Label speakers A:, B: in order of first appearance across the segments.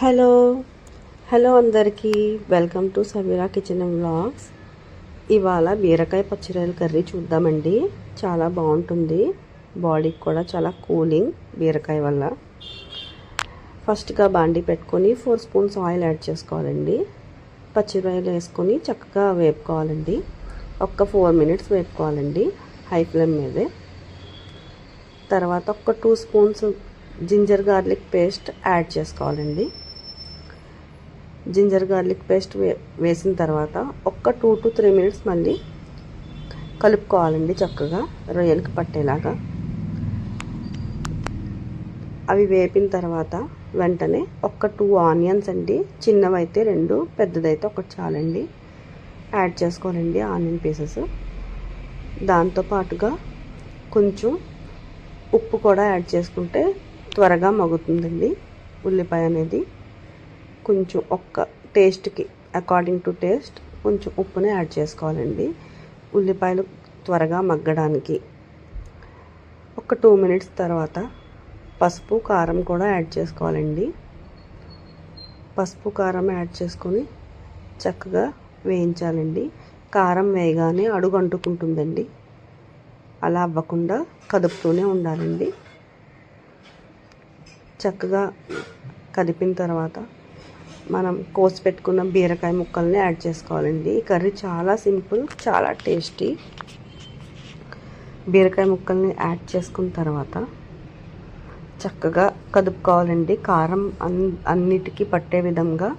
A: Hello. Hello అందరికీ. Welcome to Sameera kitchen and vlogs. ఇవాళ బీరకాయ పచ్చిరొయ్యల కర్రీ చూద్దామండి. చాలా బాగుంటుంది. బాడీకి కూడా చాలా కూలింగ్ బీరకాయ వల్ల. ఫస్ట్గా బాండి పెట్టుకొని ఫోర్ స్పూన్స్ ఆయిల్ యాడ్ చేసుకోవాలండి. పచ్చిరొయ్యలు వేసుకొని చక్కగా వేపుకోవాలండి. ఒక్క ఫోర్ మినిట్స్ వేపుకోవాలండి హై ఫ్లేమ్ మీదే. తర్వాత ఒక two spoons ginger garlic paste add చేసుకోవాలండి. జింజర్ గార్లిక్ పేస్ట్ వే వేసిన తర్వాత ఒక్క టూ టు త్రీ మినిట్స్ మళ్ళీ కలుపుకోవాలండి చక్కగా రొయ్యలకి పట్టేలాగా. అవి వేపిన తర్వాత వెంటనే ఒక్క టూ ఆనియన్స్ అండి చిన్నవైతే రెండు పెద్దదైతే ఒకటి చాలండి. యాడ్ చేసుకోవాలండి ఆనియన్ పీసెస్. దాంతోపాటుగా కొంచెం ఉప్పు కూడా యాడ్ చేసుకుంటే త్వరగా మగ్గుతుందండి ఉల్లిపాయ అనేది. కొంచెం ఒక్క టేస్ట్కి అకార్డింగ్ టు టేస్ట్ కొంచెం ఉప్పుని యాడ్ చేసుకోవాలండి. ఉల్లిపాయలు త్వరగా మగ్గడానికి ఒక టూ మినిట్స్ తర్వాత పసుపు కారం కూడా యాడ్ చేసుకోవాలండి. పసుపు కారం యాడ్ చేసుకొని చక్కగా వేయించాలండి. కారం వేయగానే అడుగు అంటుకుంటుందండి. అలా అవ్వకుండా కదుపుతూనే ఉండాలండి. చక్కగా కదిపిన తర్వాత మనం కోసి పెట్టుకున్న బీరకాయ ముక్కల్ని యాడ్ చేసుకోవాలండి. ఈ కర్రీ చాలా సింపుల్ చాలా టేస్టీ. బీరకాయ ముక్కల్ని యాడ్ చేసుకున్న తర్వాత చక్కగా కదుపుకోవాలండి. కారం అన్ అన్నిటికీ పట్టే విధంగా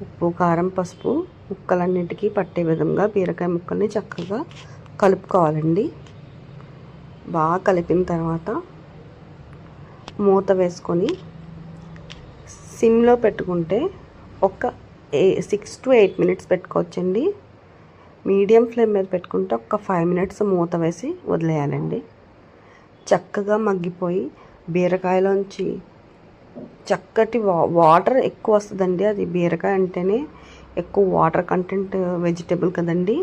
A: ఉప్పు కారం పసుపు ముక్కలన్నిటికీ పట్టే విధంగా బీరకాయ ముక్కల్ని చక్కగా కలుపుకోవాలండి. బాగా కలిపిన తర్వాత మూత వేసుకొని సిమ్లో పెట్టుకుంటే ఒక a six to eight minutes పెట్టుకోవచ్చండి. మీడియం ఫ్లేమ్ మీద పెట్టుకుంటే ఒక ఫైవ్ మినిట్స్ మూత వేసి వదిలేయాలండి. చక్కగా మగ్గిపోయి బీరకాయలోంచి చక్కటి వా వాటర్ ఎక్కువ వస్తుందండి అది. బీరకాయ అంటేనే ఎక్కువ వాటర్ కంటెంట్ వెజిటేబుల్ కదండి.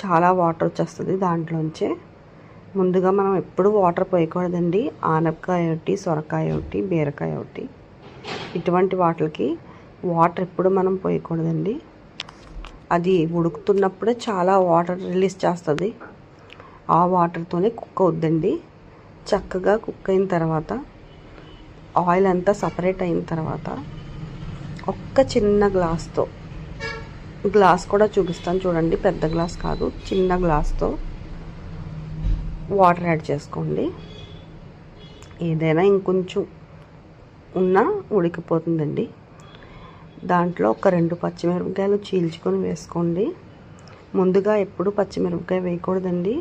A: చాలా వాటర్ వచ్చేస్తుంది దాంట్లోంచే. ముందుగా మనం ఎప్పుడు వాటర్ పోయకూడదండి. ఆనపకాయ ఒకటి సొరకాయ ఒకటి బీరకాయ ఒకటి. ఇటువంటి వాటికి వాటర్ ఎప్పుడు మనం పోయకూడదండి. అది ఉడుకుతున్నప్పుడే చాలా వాటర్ రిలీజ్ చేస్తుంది. ఆ వాటర్తోనే కుక్ అవుద్దండి. చక్కగా కుక్ అయిన తర్వాత ఆయిల్ అంతా సపరేట్ అయిన తర్వాత ఒక్క చిన్న గ్లాస్తో గ్లాస్ కూడా చూపిస్తాను చూడండి పెద్ద గ్లాస్ కాదు చిన్న గ్లాస్తో వాటర్ యాడ్ చేసుకోండి. ఏదైనా ఇంకొంచెం ఉన్నా ఉడికిపోతుందండి. దాంట్లో ఒక రెండు పచ్చిమిరపకాయలు చీల్చుకొని వేసుకోండి. ముందుగా ఎప్పుడు పచ్చిమిరపకాయ వేయకూడదండి.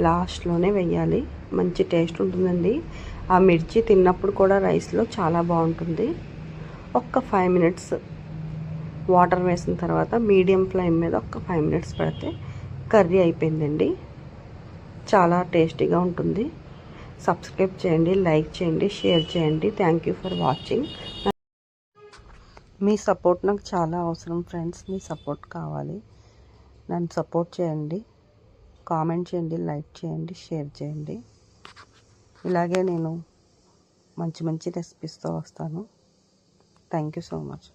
A: లాస్ట్లోనే వేయాలి. మంచి టేస్ట్ ఉంటుందండి. ఆ మిర్చి తిన్నప్పుడు కూడా రైస్లో చాలా బాగుంటుంది. ఒక్క ఫైవ్ మినిట్స్ వాటర్ వేసిన తర్వాత మీడియం ఫ్లేమ్ మీద ఒక ఫైవ్ మినిట్స్ పెడితే కర్రీ అయిపోయిందండి. చాలా టేస్టీగా ఉంటుంది. సబ్స్క్రైబ్ చేయండి లైక్ చేయండి షేర్ చేయండి. థ్యాంక్ యూ ఫర్ వాచింగ్ మీ సపోర్ట్ నాకు చాలా అవసరం ఫ్రెండ్స్ మీ సపోర్ట్ కావాలి. నన్ను సపోర్ట్ చేయండి. కామెంట్ చేయండి లైక్ చేయండి షేర్ చేయండి. ఇలాగే నేను మంచి మంచి రెసిపీస్తో వస్తాను. Thank you so much